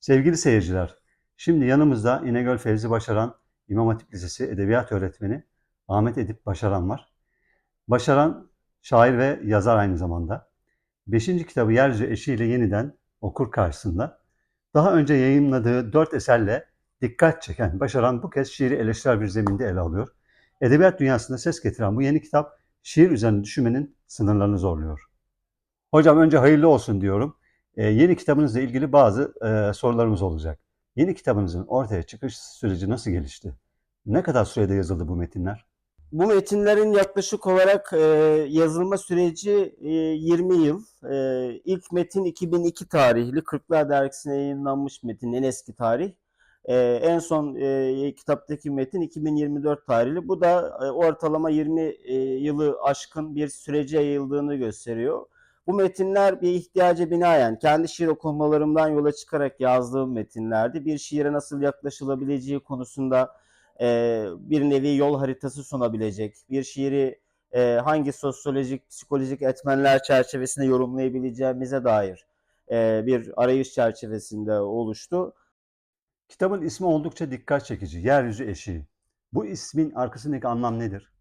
Sevgili seyirciler, şimdi yanımızda İnegöl Fevzi Başaran İmam Hatip Lisesi Edebiyat Öğretmeni Ahmet Edip Başaran var. Başaran şair ve yazar aynı zamanda. Beşinci kitabı Yeryüzü eşiyle yeniden okur karşısında. Daha önce yayınladığı dört eserle dikkat çeken Başaran bu kez şiiri eleştirel bir zeminde ele alıyor. Edebiyat dünyasında ses getiren bu yeni kitap şiir üzerine düşünmenin sınırlarını zorluyor. Hocam önce hayırlı olsun diyorum. Ee, yeni kitabınızla ilgili bazı e, sorularımız olacak. Yeni kitabınızın ortaya çıkış süreci nasıl gelişti? Ne kadar sürede yazıldı bu metinler? Bu metinlerin yaklaşık olarak e, yazılma süreci e, 20 yıl. E, ilk metin 2002 tarihli Kırklar Dergisi'ne yayınlanmış metin en eski tarih. E, en son e, kitaptaki metin 2024 tarihli. Bu da e, ortalama 20 e, yılı aşkın bir sürece yayıldığını gösteriyor. Bu metinler bir ihtiyaca binaen kendi şiir okumalarımdan yola çıkarak yazdığım metinlerdi. Bir şiire nasıl yaklaşılabileceği konusunda e, bir nevi yol haritası sunabilecek, bir şiiri e, hangi sosyolojik, psikolojik etmenler çerçevesinde yorumlayabileceğimize dair e, bir arayış çerçevesinde oluştu. Kitabın ismi oldukça dikkat çekici. Yeryüzü eşiği. Bu ismin arkasındaki anlam nedir?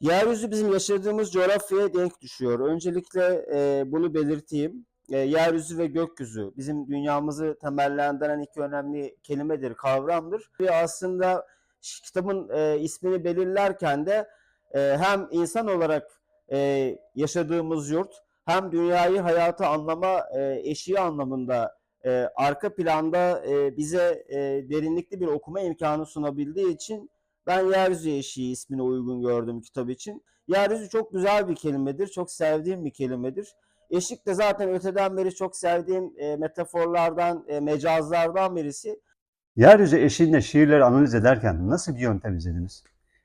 Yeryüzü bizim yaşadığımız coğrafyaya denk düşüyor. Öncelikle e, bunu belirteyim. E, yeryüzü ve gökyüzü bizim dünyamızı temellendiren iki önemli kelimedir, kavramdır. Ve aslında kitabın e, ismini belirlerken de e, hem insan olarak e, yaşadığımız yurt hem dünyayı hayatı anlama e, eşiği anlamında e, arka planda e, bize e, derinlikli bir okuma imkanı sunabildiği için ben Yeryüzü Eşiği ismini uygun gördüm kitap için. Yeryüzü çok güzel bir kelimedir. Çok sevdiğim bir kelimedir. Eşik de zaten öteden beri çok sevdiğim e, metaforlardan, e, mecazlardan birisi. Yeryüzü eşiğinde şiirleri analiz ederken nasıl bir yöntem izlediniz?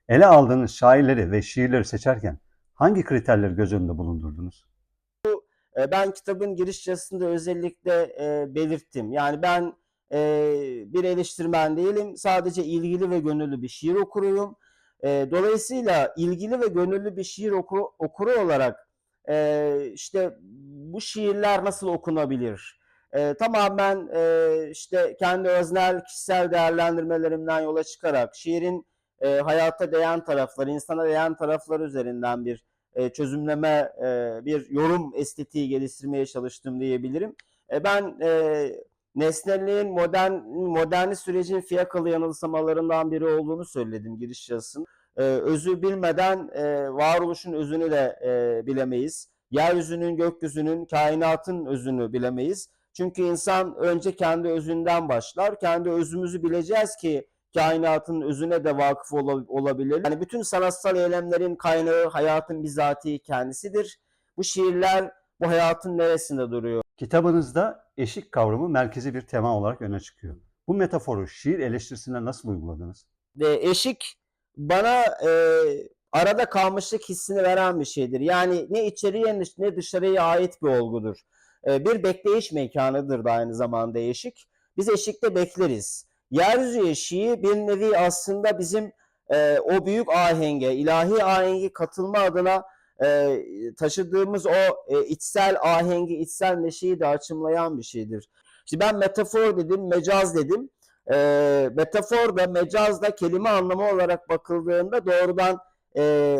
Ele aldığınız şairleri ve şiirleri seçerken hangi kriterleri göz önünde bulundurdunuz? E, ben kitabın giriş yazısında özellikle e, belirttim. Yani ben e, bir eleştirmen değilim. Sadece ilgili ve gönüllü bir şiir okuruyum. E, dolayısıyla ilgili ve gönüllü bir şiir oku, okuru olarak e, işte bu şiirler nasıl okunabilir? E, tamamen e, işte kendi öznel kişisel değerlendirmelerimden yola çıkarak şiirin e, hayata değen tarafları, insana değen tarafları üzerinden bir e, çözümleme, e, bir yorum estetiği geliştirmeye çalıştım diyebilirim. E, ben e, nesnelliğin modern moderni sürecin fiyakalı yanılsamalarından biri olduğunu söyledim giriş yazısında. E, özü bilmeden e, varoluşun özünü de e, bilemeyiz. Yeryüzünün, gökyüzünün, kainatın özünü bilemeyiz. Çünkü insan önce kendi özünden başlar. Kendi özümüzü bileceğiz ki kainatın özüne de vakıf ola- olabilir. Yani bütün sanatsal eylemlerin kaynağı hayatın bizatihi kendisidir. Bu şiirler bu hayatın neresinde duruyor? Kitabınızda eşik kavramı merkezi bir tema olarak öne çıkıyor. Bu metaforu şiir eleştirisine nasıl uyguladınız? Ve eşik bana e, arada kalmışlık hissini veren bir şeydir. Yani ne içeriye ne dışarıya ait bir olgudur. E, bir bekleyiş mekanıdır da aynı zamanda eşik. Biz eşikte bekleriz. Yeryüzü eşiği bir nevi aslında bizim e, o büyük ahenge, ilahi ahengi katılma adına e, taşıdığımız o e, içsel ahengi, içsel neşeyi de açımlayan bir şeydir. İşte ben metafor dedim, mecaz dedim. E, metafor da mecaz da kelime anlamı olarak bakıldığında doğrudan e,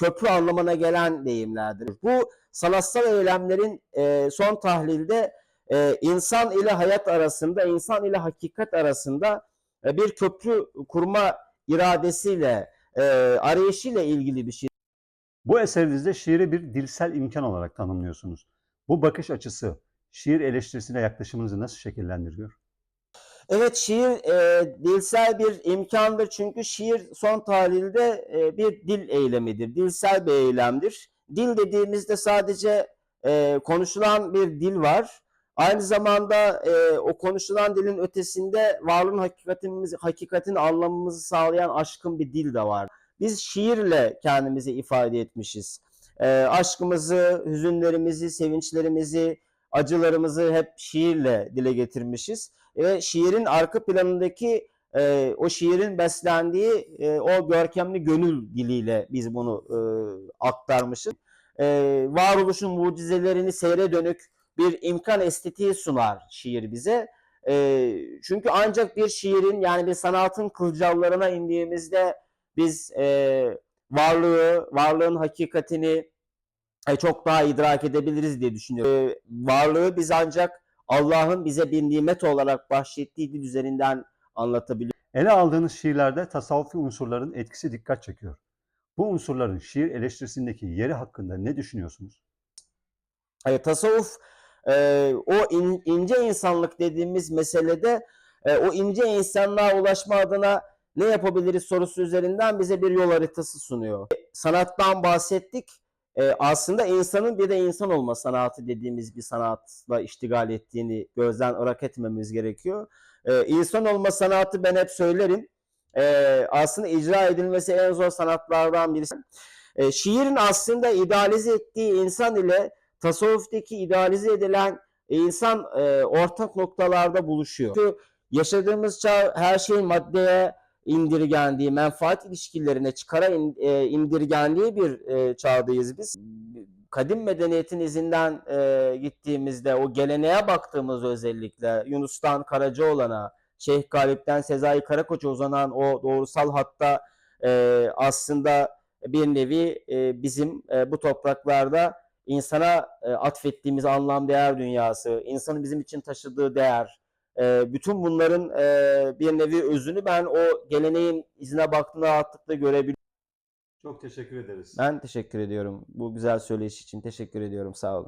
köprü anlamına gelen deyimlerdir. Bu sanatsal eylemlerin e, son tahlilde e, insan ile hayat arasında, insan ile hakikat arasında e, bir köprü kurma iradesiyle, e, arayışıyla ilgili bir şey. Bu eserinizde şiiri bir dilsel imkan olarak tanımlıyorsunuz. Bu bakış açısı şiir eleştirisine yaklaşımınızı nasıl şekillendiriyor? Evet şiir e, dilsel bir imkandır çünkü şiir son tahlilde e, bir dil eylemidir, dilsel bir eylemdir. Dil dediğimizde sadece e, konuşulan bir dil var. Aynı zamanda e, o konuşulan dilin ötesinde varlığın hakikatimiz, hakikatin anlamımızı sağlayan aşkın bir dil de var. Biz şiirle kendimizi ifade etmişiz. E, aşkımızı, hüzünlerimizi, sevinçlerimizi, acılarımızı hep şiirle dile getirmişiz. Ve şiirin arka planındaki e, o şiirin beslendiği e, o görkemli gönül diliyle biz bunu e, aktarmışız. E, varoluşun mucizelerini seyre dönük bir imkan estetiği sunar şiir bize. E, çünkü ancak bir şiirin yani bir sanatın kılcallarına indiğimizde biz e, varlığı, varlığın hakikatini e, çok daha idrak edebiliriz diye düşünüyorum. E, varlığı biz ancak Allah'ın bize bir nimet olarak bahşettiği dil üzerinden anlatabiliyoruz. Ele aldığınız şiirlerde tasavvufi unsurların etkisi dikkat çekiyor. Bu unsurların şiir eleştirisindeki yeri hakkında ne düşünüyorsunuz? E, tasavvuf e, o in- ince insanlık dediğimiz meselede e, o ince insanlığa ulaşma adına ne yapabiliriz sorusu üzerinden bize bir yol haritası sunuyor. E, Sanattan bahsettik. E, aslında insanın bir de insan olma sanatı dediğimiz bir sanatla iştigal ettiğini gözden ırak etmemiz gerekiyor. E, insan olma sanatı ben hep söylerim. E, aslında icra edilmesi en zor sanatlardan birisi. E, şiirin aslında idealize ettiği insan ile tasavvuftaki idealize edilen insan e, ortak noktalarda buluşuyor. Çünkü yaşadığımız çağ her şeyin maddeye indirgendiği, menfaat ilişkilerine çıkara in- e, indirgendiği bir e, çağdayız biz. Kadim medeniyetin izinden e, gittiğimizde o geleneğe baktığımız özellikle Yunus'tan Karacaoğlan'a, Şeyh Galip'ten Sezai Karakoç'a uzanan o doğrusal hatta e, aslında bir nevi e, bizim e, bu topraklarda insana e, atfettiğimiz anlam değer dünyası, insanın bizim için taşıdığı değer, e, bütün bunların e, bir nevi özünü ben o geleneğin izine baktığımda rahatlıkla görebiliyorum. Çok teşekkür ederiz. Ben teşekkür ediyorum. Bu güzel söyleyiş için teşekkür ediyorum. Sağ olun.